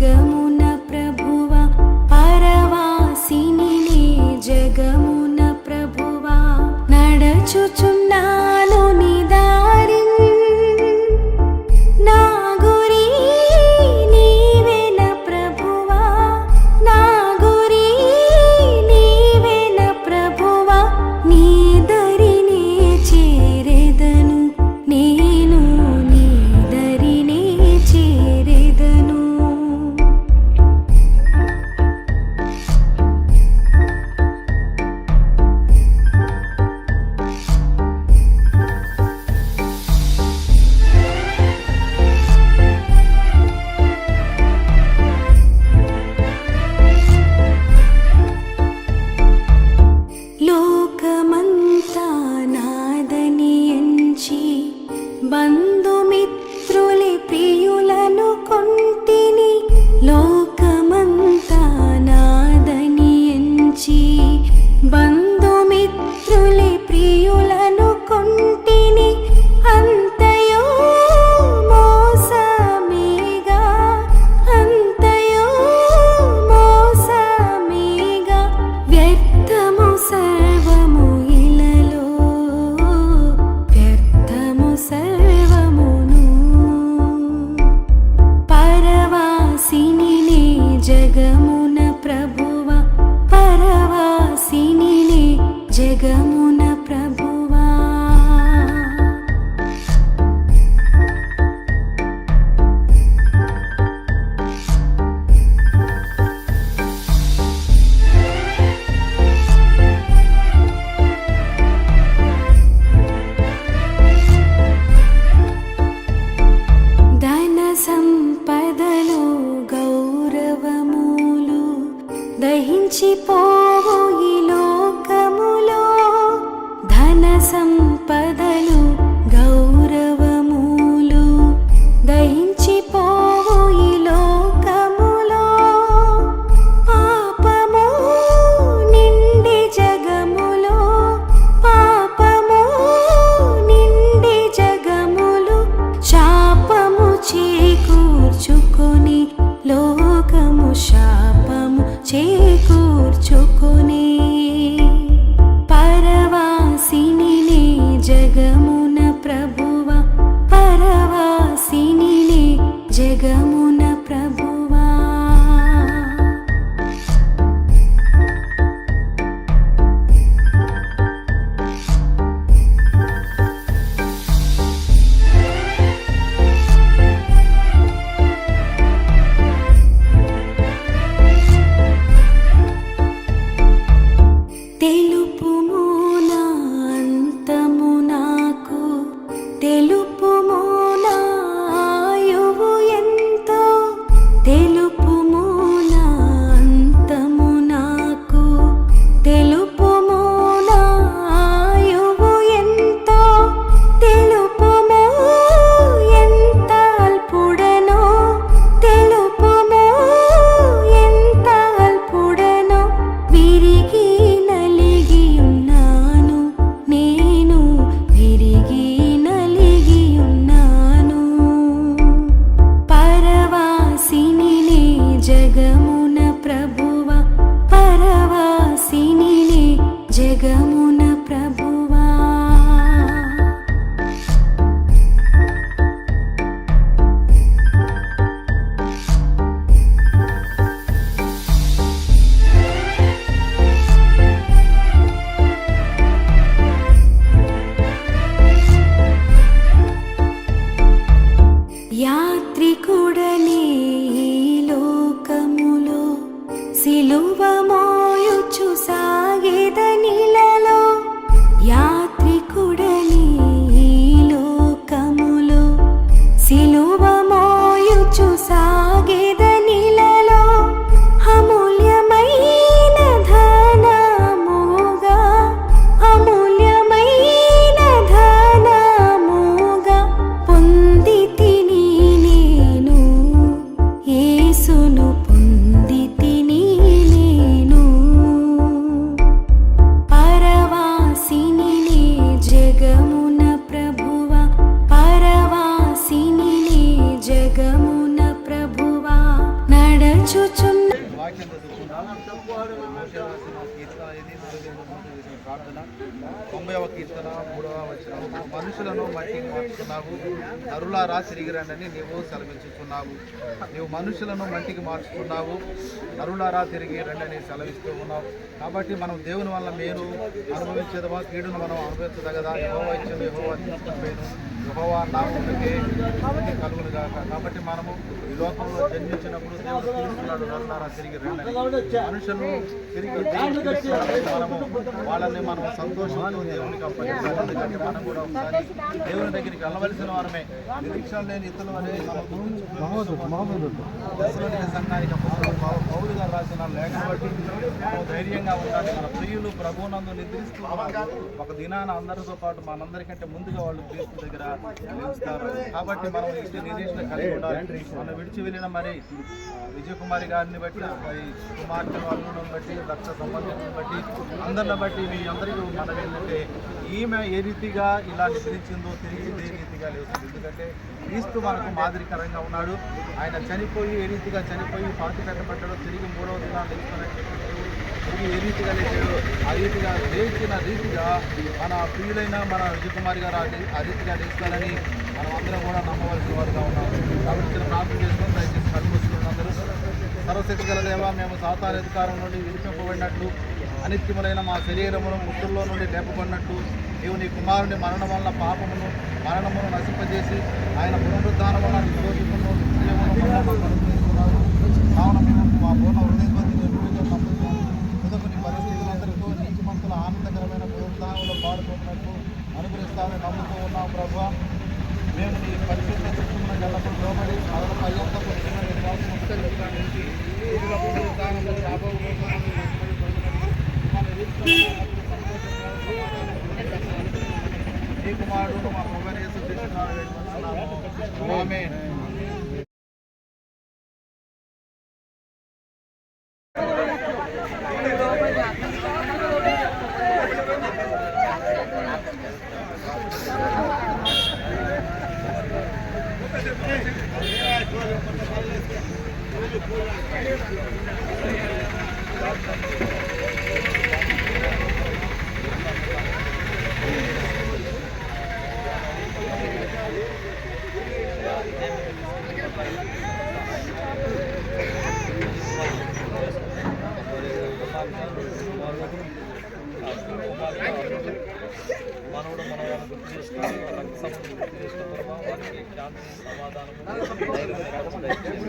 జగమున ప్రభువ పరవాసిని జగమున ప్రభువ నడచుచు చేసిన ప్రార్థన తొంభైవ కీర్తన మూడవ వచనం. మనుషులను మట్టికి మార్చుకున్నావు నరులారా తిరిగి రండని నీవు సెలవిస్తున్నావు నీవు మనుషులను మట్టికి మార్చుకున్నావు నరులారా తిరిగి రండని సెలవిస్తూ ఉన్నావు. కాబట్టి మనం దేవుని వల్ల మేలు అనుభవించేదమా? కీడును మనం అనుభవించదగదా? యహోవా ఇచ్చిన యహోవా తీసుకుపోయాను నామమునకే స్తుతి కలుగును కాబట్టి మనము ఈ లోకంలో జన్మించినప్పుడు దేవుడు నరులారా తిరిగి రండి. మనుషులు తిరిగి మనము వాళ్ళని మనం సంతోషంతో దేవునికి అప్పగించాలి ఎందుకంటే మనం కూడా ఒకసారి దేవుని దగ్గరికి వెళ్ళవలసిన వారమే. నిరీక్షణ లేని ఇతరులు అనేది దశలోని సంఘానికి పౌలు గారు రాసిన లేఖను బట్టి ధైర్యంగా ఉండాలి. మన ప్రియులు ప్రభునందు నిద్రిస్తూ ఒక దినాన అందరితో పాటు మనందరికంటే ముందుగా వాళ్ళు క్రీస్తు దగ్గర నిలుస్తారు. కాబట్టి మనం ఇట్టి నిరీక్షణ కలిగి ఉండాలి. మనం విడిచి వెళ్ళిన మరి విజయకుమారి గారిని బట్టి కుమార్తె వాళ్ళను బట్టి రక్త సంబంధించిన బట్టి అందరిని బట్టి మీ అందరికీ మనం ఏంటంటే ఈమె ఏ రీతిగా ఇలా నిద్రించిందో తిరిగి ఏ రీతిగా లేస్తుంది ఎందుకంటే క్రీస్తు మనకు మాదిరికరంగా ఉన్నాడు. ఆయన చనిపోయి ఏ రీతిగా చనిపోయి పాతి కట్టబడ్డాడో తిరిగి మూడవ దినాలు లేస్తానని తిరిగి ఏ రీతిగా లేచాడు ఆ రీతిగా లేచిన రీతిగా మన ప్రియులైన మన విజయకుమారి గారు ఆ రీతిగా లేస్తారని మనం అందరం కూడా నమ్మవలసిన వారుగా ఉన్నాం. కాబట్టి చిన్న ప్రార్థన చేసుకుని దయచేసి కళ్ళు మూసుకుని సర్వశక్తి గల దేవా మేము సాతాన అధికారం నుండి విడిపింపబడినట్లు అనిత్యములైన మా శరీరమును ముట్టుల్లో నుండి లేపబడినట్టు నీవు నీ కుమారుని మరణం వల్ల పాపమును మరణమును నశింపజేసి ఆయన పునరుద్ధానం వల్ల నిరోధకును కావున మా పూర్ణ నమ్ముతున్నాము తుదకుని పరిస్థితులందరితో నీతిమంతుల ఆనందకరమైన పునరుద్ధానంలో పాల్గొన్నట్టు అనుగ్రహిస్తామని నమ్ముతూ ఉన్నాం ప్రభు. మేము నీ పరిశుద్ధ చిత్తున్న గల్లప్పుడు లోబడి అదన పర్యంతపు నీ కుమారుడు మా మొగని యేసు కృష్ణ ఆమేన్. మనవుడు మనవాళ్ళని గుర్తు చేసుకుని రక్త సంబంధం గుర్తు చేసుకున్న తర్వాత వారికి శాంతి సమాధానము దయచేసి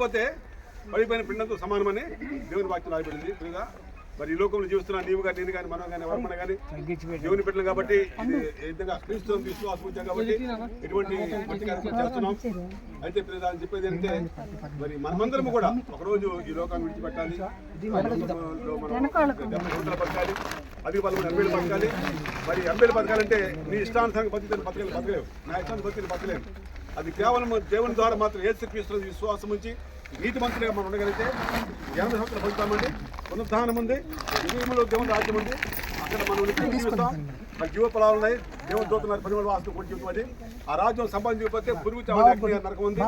అలా జరగకపోతే పడిపోయిన పిండంతో సమానమని దేవుని వాక్యం రాయబడింది. ప్రియుగా మరి ఈ లోకంలో జీవిస్తున్న నీవు కానీ నేను కానీ మనం కానీ ఎవరమన్నా కానీ దేవుని బిడ్డలు కాబట్టి ఇది ఈ విధంగా క్రీస్తు విశ్వాసం కాబట్టి ఎటువంటి మంచి కార్యక్రమం చేస్తున్నాం. అయితే దాన్ని చెప్పేది ఏంటంటే మరి మనమందరం కూడా ఒకరోజు ఈ లోకాన్ని విడిచిపెట్టాలి. లో మనం డెబ్బై సంవత్సరాలు బతకాలి. అధిక బలం ఎనభైలు బతకాలి. మరి ఎనభైలు బతకాలంటే నీ ఇష్టానుసారంగా బతికి బతకలేవు. బతకలేవు. నా ఇష్టాన్ని బతికి బతకలేవు. అది కేవలం దేవుని ద్వారా మాత్రం ఏసు క్రీస్తు విశ్వాసం ఉంచి నీతి మంత్రిగా మనం ఉండగలిగితే ఎనభై సంవత్సరాలు పొందుతామండి. పునరుద్ధానం ఉంది యుగంలో దేవుని రాజ్యం ఉంది. అక్కడ మనం జీవిస్తాం. మరి జీవ పొలాలు ఉన్నాయి. దేవుని దూతున్నారు పది మంది వాస్తవం అది. ఆ రాజ్యం సంపాదించకపోతే పురుగు అగ్ని నరకం ఉంది.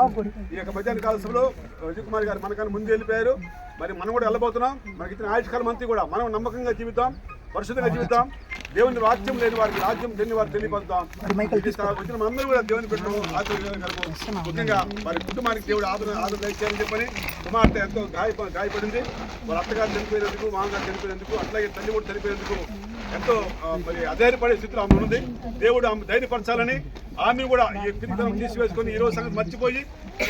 ఈ యొక్క మధ్యాహ్న కాల సభలో విజయ్ కుమార్ గారు మనకన్నా ముందు వెళ్ళిపోయారు. మరి మనం కూడా వెళ్ళబోతున్నాం. మనకి ఇచ్చిన ఆయుష్కాలం అంతా కూడా మనం నమ్మకంగా జీవితాం పరిశుద్ధంగా జీవితాం దేవుని వాక్యం లేని వారికి రాజ్యం లేని వారికి తెలియపరుద్దాం. ఇది సా- వచ్చిన మనందరూ కూడా దేవుని పెట్టడం ముఖ్యంగా వారి కుటుంబానికి దేవుడు ఆదరణ ఆదరణ దయచేయాలని చెప్పని కుమార్తె ఎంతో గాయ గాయపడింది. వాళ్ళ అత్తగారు చనిపోయినందుకు మామగారు చనిపోయినందుకు అట్లాగే తల్లి కూడా చనిపోయినందుకు ఎంతో మరి అధైర్యపడే స్థితిలో ఆమె ఉంది. దేవుడు ఆమె ధైర్యపరచాలని ఆమె కూడా ఈ పిరితనం తీసివేసుకొని ఈ రోజు సంగతి మర్చిపోయి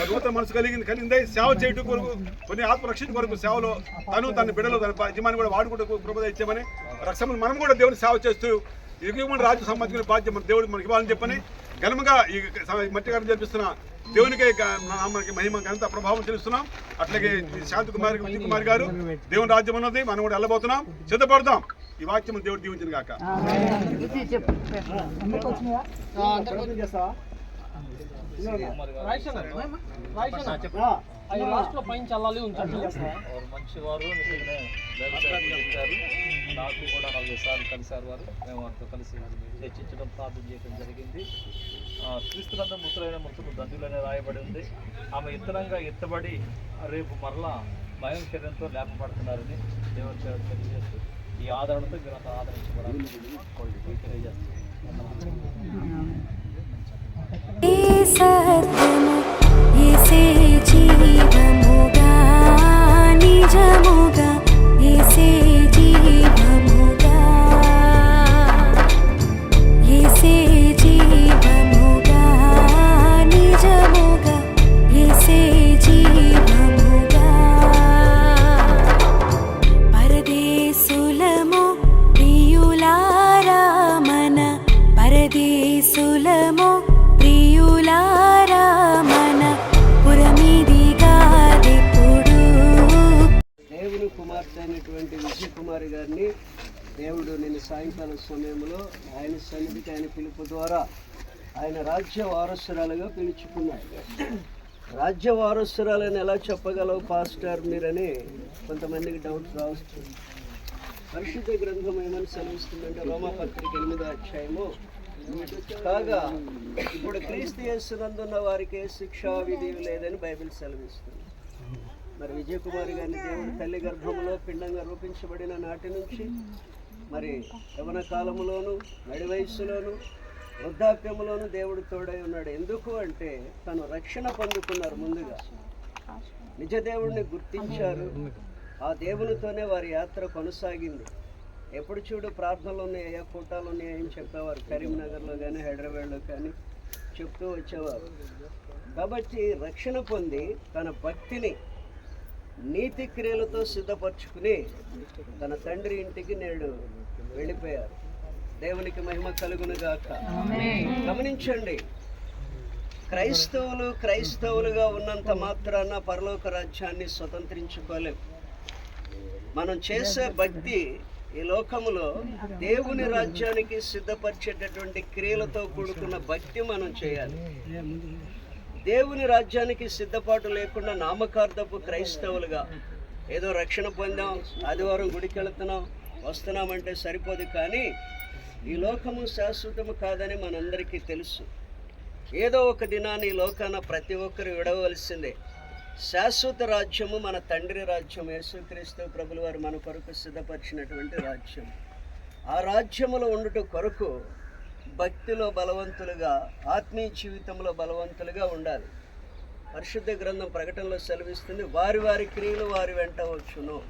నూతన మనసు కలిగింది కలిగిందే సేవ చేయడం కొరకు కొన్ని ఆత్మరక్షణ కొరకు సేవలో తను తన బిడ్డలు తన యజమాని కూడా వాడుకుంటూ కృపద ఇచ్చామని రక్షణ మనం కూడా దేవుని సేవ చేస్తూ యుగమున రాజ్యం సంబంధించిన బాధ్యత మన దేవుడు మనకి ఇవ్వాలని చెప్పని ఘనముగా ఈ మట్టి గారిని జరిపిస్తున్న దేవునికే నామానికి మహిమ ఘనత ప్రభావం తెలుస్తున్నాం. అట్లాగే శాంతి కుమార్ విజయ్ కుమార్ గారు దేవుని రాజ్యం ఉన్నది మనం కూడా వెళ్ళబోతున్నాం. సిద్ధపడతాం ఈ వాక్యం దేవుడు దీవించిన గాక. అది లాస్ట్లో పైన చల్లాలి ఉంచండి వారు వ్యవసాయం చెప్పారు. నాకు కూడా నలభై సార్లు కలిశారు వారు. మేము వారితో కలిసి చర్చించడం ప్రార్థన చేయడం జరిగింది. ఆ, క్రీస్తునంత మృతులైన మృతులు దండులనే రాయబడి ఉంది. ఆమె ఇత్తనంగా ఎత్తబడి రేపు మరలా భయం శరీరంతో లేపబడుతున్నారని దేవుని సేవ తెలియజేస్తూ ఈ ఆదరణతో మీరు అంత ఆదరించబడాలని తెలియజేస్తున్నాను రాజ్య వారసురాలుగా పిలుచుకున్నారు రాజ్య వారసురాలని ఎలా చెప్పగలవు పాస్టర్ మీరని కొంతమందికి డౌట్ రావచ్చు. పరిశుద్ధ గ్రంథం ఏమని సెలవిస్తుందంటే రోమపత్రిక ఎనిమిదో అధ్యాయము. కాగా ఇప్పుడు క్రీస్తు చేస్తున్నందున్న వారికి శిక్షా విధి లేదని బైబిల్ సెలవిస్తుంది. మరి విజయకుమారి గారిని దేవుడు తల్లి గర్భంలో పిండంగా రూపించబడిన నాటి నుంచి మరి యవన కాలంలోను నడి వయస్సులోను వృద్ధాప్యములోను దేవుడు తోడై ఉన్నాడు. ఎందుకు అంటే తను రక్షణ పొందుకున్నారు ముందుగా. నిజ దేవుడిని గుర్తించారు. ఆ దేవునితోనే వారి యాత్ర కొనసాగింది. ఎప్పుడు చూడు ప్రార్థనలు ఉన్నాయా కూటాలు ఉన్నాయా అని చెప్పేవారు. కరీంనగర్లో కానీ హైదరాబాద్లో కానీ చెప్తూ వచ్చేవారు. కాబట్టి రక్షణ పొంది తన భక్తిని నీతి క్రియలతో సిద్ధపరచుకుని తన తండ్రి ఇంటికి నేడు వెళ్ళిపోయారు. దేవునికి మహిమ కలుగును గాక. గమనించండి. క్రైస్తవులు క్రైస్తవులుగా ఉన్నంత మాత్రాన పరలోక రాజ్యాన్ని స్వతంత్రించుకోలేం. మనం చేసే భక్తి ఈ లోకములో దేవుని రాజ్యానికి సిద్ధపరిచేటటువంటి క్రియలతో కూడుకున్న భక్తి మనం చేయాలి. దేవుని రాజ్యానికి సిద్ధపాటు లేకుండా నామకార్థపు క్రైస్తవులుగా ఏదో రక్షణ పొందాం ఆదివారం గుడికి వెళుతున్నాం వస్తున్నామంటే సరిపోదు కానీ ఈ లోకము శాశ్వతము కాదని మనందరికీ తెలుసు. ఏదో ఒక దినాన్ని ఈ లోకాన ప్రతి ఒక్కరు విడవలసిందే. శాశ్వత రాజ్యము మన తండ్రి రాజ్యం యేసుక్రీస్తు ప్రభుల వారు మన కొరకు సిద్ధపరిచినటువంటి రాజ్యం ఆ రాజ్యములో ఉండుట కొరకు భక్తిలో బలవంతులుగా ఆత్మీయ జీవితంలో బలవంతులుగా ఉండాలి. పరిశుద్ధ గ్రంథం ప్రకటనలో సెలవిస్తుంది వారి వారి క్రియలు వారి వెంట వచ్చును.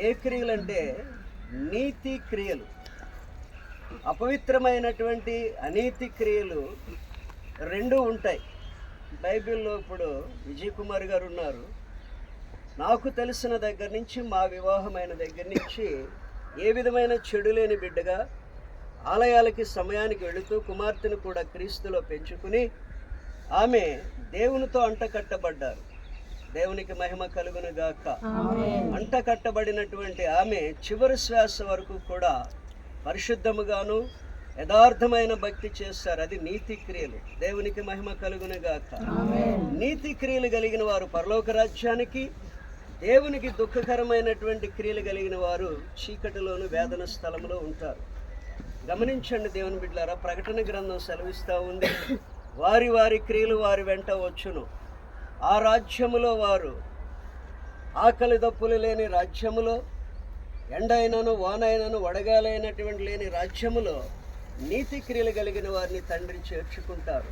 ఏ క్రియలు అంటే నీతి క్రియలు. అపవిత్రమైనటువంటి అనీతి క్రియలు రెండు ఉంటాయి. బైబిల్లో ఇప్పుడు విజయ్ కుమార్ గారు ఉన్నారు. నాకు తెలిసిన దగ్గర నుంచి మా వివాహమైన దగ్గర నుంచి ఏ విధమైన చెడు లేని బిడ్డగా ఆలయాలకి సమయానికి వెళుతూ కుమార్తెను కూడా క్రీస్తులో పెంచుకుని ఆమె దేవునితో అంట కట్టబడ్డారు. దేవునికి మహిమ కలుగును గాక అంట కట్టబడినటువంటి ఆమె చివరి శ్వాస వరకు కూడా పరిశుద్ధముగాను యథార్థమైన భక్తి చేస్తారు. అది నీతి క్రియలు. దేవునికి మహిమ కలుగును గాక నీతి క్రియలు కలిగిన వారు పరలోక రాజ్యానికి దేవునికి దుఃఖకరమైనటువంటి క్రియలు కలిగిన వారు చీకటిలోను వేదన స్థలంలో ఉంటారు. గమనించండి దేవుని బిడ్డారా ప్రకటన గ్రంథం సెలవిస్తూ ఉంది. వారి వారి క్రియలు వారి వెంట వచ్చును. ఆ రాజ్యములో వారు ఆకలి దప్పులు లేని రాజ్యములో ఎండైనను వానైనను వడగాలైనటువంటి లేని రాజ్యములో నీతి క్రియలు కలిగిన వారిని తండ్రి చేర్చుకుంటారు.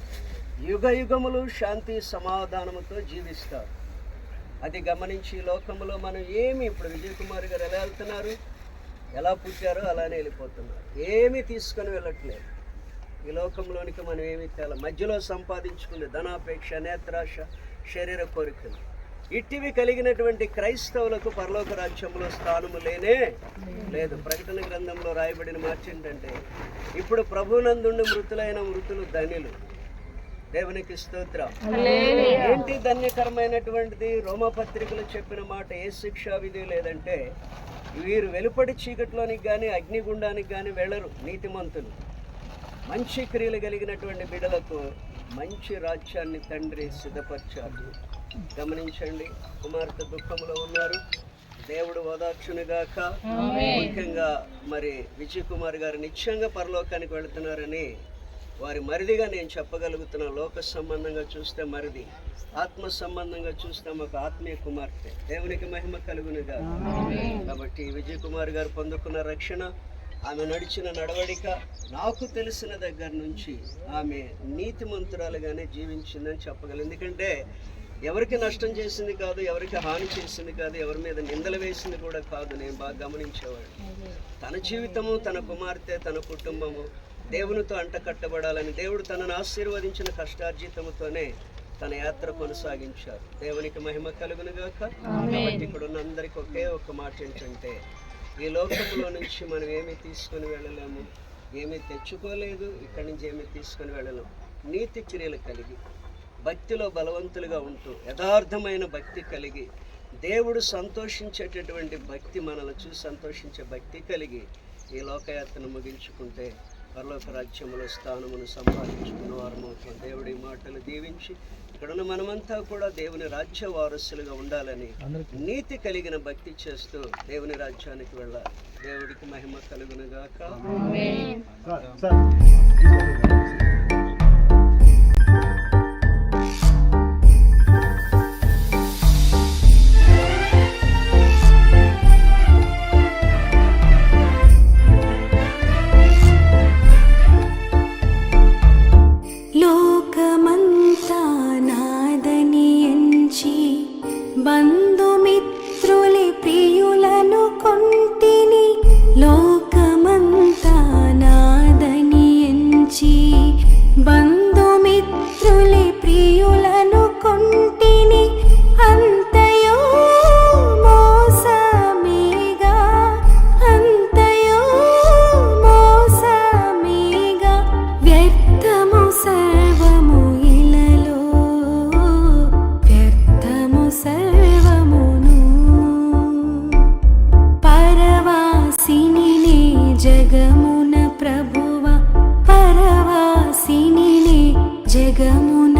యుగ యుగములు శాంతి సమాధానముతో జీవిస్తారు. అది గమనించి లోకంలో మనం ఏమి ఇప్పుడు విజయ్ కుమార్ గారు ఎలా వెళ్తున్నారు? ఎలా పుట్టారో అలానే వెళ్ళిపోతున్నారు. ఏమీ తీసుకొని వెళ్ళట్లేదు. ఈ లోకంలోనికి మనం ఏమి తేల మధ్యలో సంపాదించుకునే ధనాపేక్ష నేత్రాశ శరీర కోరికలు. ఇట్టివి కలిగినటువంటి క్రైస్తవులకు పరలోక రాజ్యంలో స్థానము లేనే లేదు. ప్రకటన గ్రంథంలో రాయబడిన మాట ఏంటంటే ఇప్పుడు ప్రభునందుండి మృతులైన మృతులు ధనిలు. దేవునికి స్తోత్రం. ఏంటి ధన్యకరమైనటువంటిది? రోమపత్రికలు చెప్పిన మాట ఏ శిక్షా విధి లేదంటే వీరు వెలుపడి చీకట్లోనికి కానీ అగ్నిగుండానికి కానీ వెళ్ళరు నీతిమంతులు. మంచి క్రియలు కలిగినటువంటి బిడలకు మంచి రాజ్యాన్ని తండ్రి సిద్ధపరిచారు గమనించండి కుమార్తె దుఃఖంలో ఉన్నారు. దేవుడు ఓదార్చునుగాక ముఖ్యంగా మరి విజయ్ కుమార్ గారు నిత్యంగా పరలోకానికి వెళుతున్నారని వారి మరిదిగా నేను చెప్పగలుగుతున్నా లోక సంబంధంగా చూస్తే మరిది ఆత్మ సంబంధంగా చూస్తే ఒక ఆత్మీయ కుమార్తె. దేవునికి మహిమ కలుగునుగా కాబట్టి విజయ్ కుమార్ గారు పొందుకున్న రక్షణ ఆమె నడిచిన నడవడిక నాకు తెలిసిన దగ్గర నుంచి ఆమె నీతిమంతురాలుగానే జీవించిందని చెప్పగలను. ఎందుకంటే ఎవరికి నష్టం చేసింది కాదు ఎవరికి హాని చేసింది కాదు ఎవరి మీద నిందలు వేసింది కూడా కాదు. నేను బాగా గమనించేవాడు తన జీవితము తన కుమార్తె తన కుటుంబము దేవునితో అంట కట్టబడాలని దేవుడు తనను ఆశీర్వదించిన కష్టార్జితముతోనే తన యాత్ర కొనసాగించారు. దేవునికి మహిమ కలుగునుగాక. ఇక్కడ ఉన్న అందరికి ఒకే ఒక మాట ఏంటంటే ఈ లోకంలో నుంచి మనం ఏమీ తీసుకొని వెళ్ళలేము ఏమీ తెచ్చుకోలేదు ఇక్కడి నుంచి ఏమీ తీసుకొని వెళ్ళలేము. నీతి క్రియలు కలిగి భక్తిలో బలవంతులుగా ఉంటూ యథార్థమైన భక్తి కలిగి దేవుడు సంతోషించేటటువంటి భక్తి మనల్ని చూసి సంతోషించే భక్తి కలిగి ఈ లోకయాత్రను ముగించుకుంటే పరలోక రాజ్యములో స్థానమును సంపాదించుకున్న వారమవుతాం దేవుడి మాటలు దీవించి ఇక్కడున్న మనమంతా కూడా దేవుని రాజ్య వారసులుగా ఉండాలని నీతి కలిగిన భక్తి చేస్తూ దేవుని రాజ్యానికి వెళ్ళాలి. దేవుడికి మహిమ కలుగునుగాక జగమున